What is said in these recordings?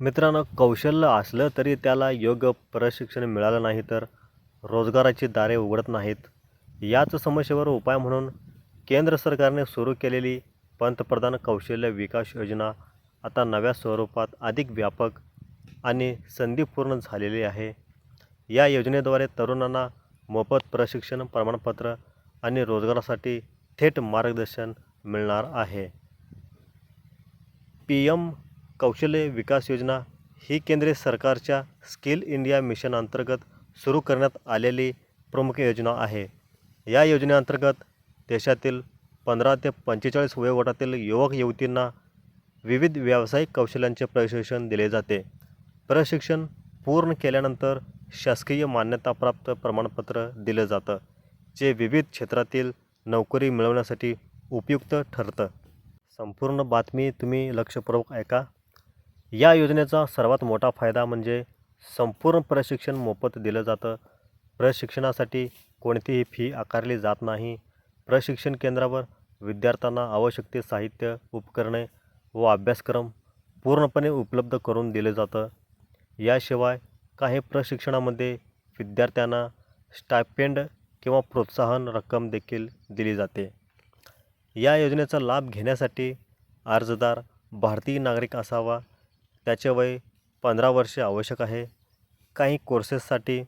मित्रांनो कौशल्य असलं तरी त्याला योग्य प्रशिक्षण मिळालं नाही तर रोजगाराची दारे उघडत नाहीत. याच समस्येवर उपाय म्हणून केंद्र सरकारने सुरू केलेली पंतप्रधान कौशल्य विकास योजना आता नव्या स्वरूपात अधिक व्यापक आणि संधीपूर्ण झालेली आहे. या योजनेद्वारे तरुणांना मोफत प्रशिक्षण प्रमाणपत्र आणि रोजगारासाठी थेट मार्गदर्शन मिळणार आहे. पी एम कौशल्य विकास योजना ही केंद्र सरकारच्या स्किल इंडिया मिशन अंतर्गत सुरू करण्यात आलेली प्रमुख योजना आहे. या योजनेअंतर्गत देशातील पंधरा ते पंचेचाळीस वयोगटातील युवक युवतींना विविध व्यावसायिक कौशल्यांचे प्रशिक्षण दिले जाते. प्रशिक्षण पूर्ण केल्यानंतर शासकीय मान्यताप्राप्त प्रमाणपत्र दिलं जातं जे विविध क्षेत्रातील नोकरी मिळवण्यासाठी उपयुक्त ठरतं. संपूर्ण बातमी तुम्ही लक्षपूर्वक ऐका. या योजनेचा सर्वात मोठा फायदा म्हणजे संपूर्ण प्रशिक्षण मोफत दिलं जातं. प्रशिक्षणासाठी कोणतीही फी आकारली जात नाही. प्रशिक्षण केंद्रावर विद्यार्थ्यांना आवश्यक ते साहित्य उपकरणे व अभ्यासक्रम पूर्णपणे उपलब्ध करून दिले जातं. याशिवाय काही प्रशिक्षणामध्ये विद्यार्थ्यांना स्टायपेंड किंवा प्रोत्साहन रक्कम देखील दिली जाते. या योजनेचा लाभ घेण्यासाठी अर्जदार भारतीय नागरिक असावा त्याचे वय पंधरा वर्षे आवश्यक आहे. काही कोर्सेससाठी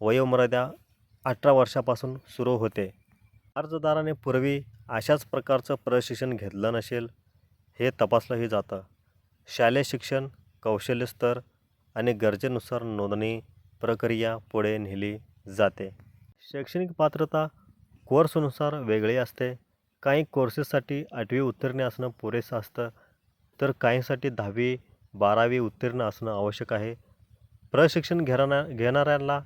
वयोमर्यादा अठरा वर्षापासून सुरू होते. अर्जदाराने पूर्वी अशाच प्रकारचं प्रशिक्षण घेतलं नसेल हे तपासलंही जातं. शालेय शिक्षण कौशल्य स्तर आणि गरजेनुसार नोंदणी प्रक्रिया पुढे नेली जाते. शैक्षणिक पात्रता कोर्सनुसार वेगळी असते. काही कोर्सेससाठी आठवी उत्तीर्ण असणं पुरेसं असतं. तर काहींसाठी दहावी बारावी उत्तीर्ण असणं आवश्यक आहे. प्रशिक्षण घेणाऱ्या घेणाऱ्यांना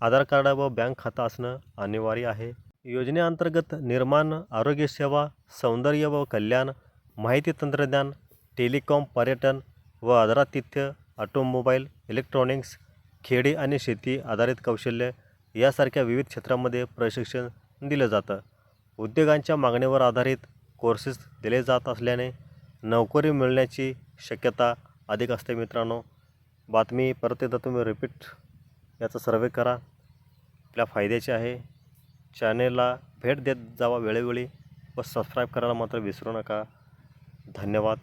आधार कार्ड व बँक खातं असणं अनिवार्य आहे. योजनेअंतर्गत निर्माण आरोग्यसेवा सौंदर्य व कल्याण माहिती तंत्रज्ञान टेलिकॉम पर्यटन व आदरातिथ्य ऑटोमोबाईल इलेक्ट्रॉनिक्स खेडे आणि शेती आधारित कौशल्य यासारख्या विविध क्षेत्रांमध्ये प्रशिक्षण दिलं जातं. उद्योगांच्या मागणीवर आधारित कोर्सेस दिले जात असल्याने नोकरी मिळण्याची शक्यता अधिक असते मित्रांनो. बातमी परत एकदा तुम्ही रिपीट याचा सर्वे करा. आपल्या फायद्याचे आहे. चॅनेलला भेट देत जावा वेळोवेळी व सबस्क्राईब करायला मात्र विसरू नका. धन्यवाद.